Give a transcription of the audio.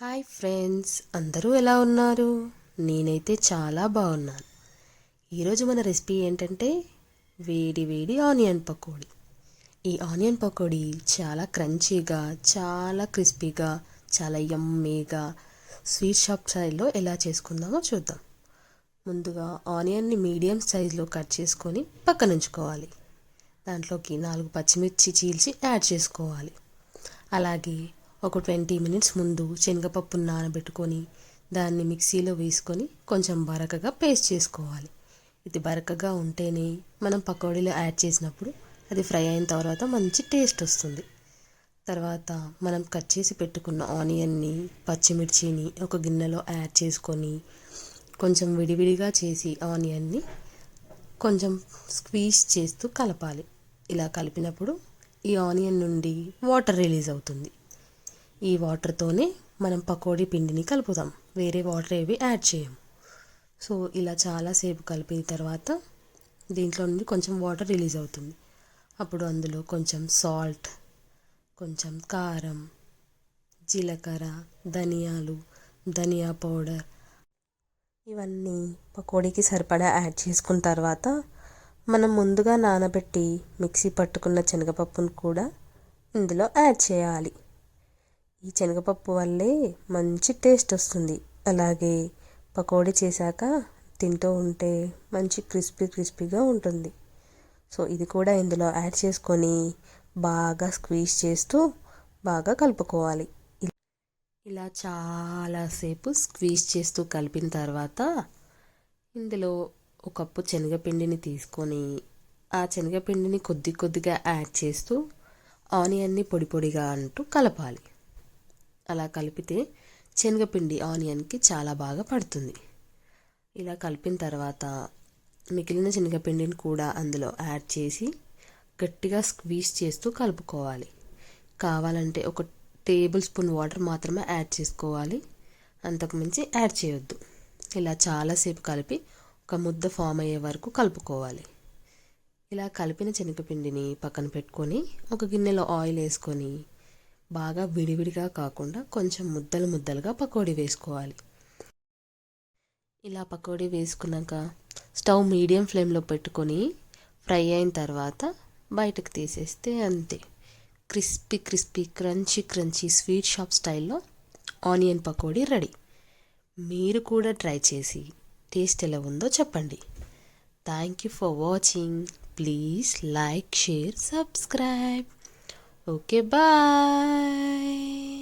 Hi friends అందరూ ఎలా ఉన్నారు? నేనైతే చాలా బాగున్నాను. ఈరోజు మన రెసిపీ ఏంటంటే వేడి వేడి ఆనియన్ పకోడీ. ఈ ఆనియన్ పకోడీ చాలా క్రంచీగా చాలా క్రిస్పీగా చాలా యమ్మీగా స్వీట్ షాప్ స్టైల్లో ఎలా చేసుకుందామో చూద్దాం. ముందుగా ఆనియన్ని మీడియం సైజులో కట్ చేసుకొని పక్కన ఉంచుకోవాలి. దాంట్లోకి నాలుగు పచ్చిమిర్చి చీల్చి యాడ్ చేసుకోవాలి. అలాగే ఒక ట్వంటీ మినిట్స్ ముందు శనగపప్పును నానబెట్టుకొని దాన్ని మిక్సీలో వేసుకొని కొంచెం బరకగా పేస్ట్ చేసుకోవాలి. ఇది బరకగా ఉంటేనే మనం పకోడీలో యాడ్ చేసినప్పుడు అది ఫ్రై అయిన తర్వాత మంచి టేస్ట్ వస్తుంది. తర్వాత మనం కట్ చేసి పెట్టుకున్న ఆనియన్ని పచ్చిమిర్చిని ఒక గిన్నెలో యాడ్ చేసుకొని కొంచెం విడివిడిగా చేసి ఆనియన్ని కొంచెం స్క్వీజ్ చేస్తూ కలపాలి. ఇలా కలిపినప్పుడు ఈ ఆనియన్ నుండి వాటర్ రిలీజ్ అవుతుంది. ఈ వాటర్తోనే మనం పకోడీ పిండిని కలుపుతాం. వేరే వాటర్ ఏవి యాడ్ చేయము సో ఇలా చాలాసేపు కలిపిన తర్వాత దీంట్లో నుండి కొంచెం వాటర్ రిలీజ్ అవుతుంది. అప్పుడు అందులో కొంచెం సాల్ట్ కొంచెం కారం జీలకర్ర ధనియాలు ధనియా పౌడర్ ఇవన్నీ పకోడీకి సరిపడా యాడ్ చేసుకున్న తర్వాత మనం ముందుగా నానబెట్టి మిక్సీ పట్టుకున్న శనగపప్పును కూడా ఇందులో యాడ్ చేయాలి. ఈ శనగపప్పు వల్లే మంచి టేస్ట్ వస్తుంది. అలాగే పకోడీ చేశాక తింటూ ఉంటే మంచి క్రిస్పీ క్రిస్పీగా ఉంటుంది. సో ఇది కూడా ఇందులో యాడ్ చేసుకొని బాగా స్క్వీజ్ చేస్తూ బాగా కలుపుకోవాలి. ఇలా చాలాసేపు స్క్వీజ్ చేస్తూ కలిపిన తర్వాత ఇందులో ఒక కప్పు శనగపిండిని తీసుకొని ఆ శనగపిండిని కొద్ది కొద్దిగా యాడ్ చేస్తూ ఆనియన్ని పొడి పొడిగా అంటూ కలపాలి. అలా కలిపితే శనగపిండి ఆనియన్కి చాలా బాగా పడుతుంది. ఇలా కలిపిన తర్వాత మిగిలిన శనగపిండిని కూడా అందులో యాడ్ చేసి గట్టిగా స్క్వీజ్ చేస్తూ కలుపుకోవాలి. కావాలంటే ఒక టేబుల్ స్పూన్ వాటర్ మాత్రమే యాడ్ చేసుకోవాలి. అంతకుమించి యాడ్ చేయొద్దు. ఇలా చాలాసేపు కలిపి ఒక ముద్ద ఫామ్ అయ్యే వరకు కలుపుకోవాలి. ఇలా కలిపిన శనగపిండిని పక్కన పెట్టుకొని ఒక గిన్నెలో ఆయిల్ వేసుకొని బాగా విడివిడిగా కాకుండా కొంచెం ముద్దలు ముద్దలుగా పకోడీ వేసుకోవాలి. ఇలా పకోడీ వేసుకున్నాక స్టవ్ మీడియం ఫ్లేమ్లో పెట్టుకొని ఫ్రై అయిన తర్వాత బయటకు తీసేస్తే అంతే. Crispy crispy crunchy crunchy sweet shop స్టైల్లో ఆనియన్ పకోడీ రెడీ. మీరు కూడా ట్రై చేసి టేస్ట్ ఎలా ఉందో చెప్పండి. Thank you for watching please like share subscribe Okay, bye.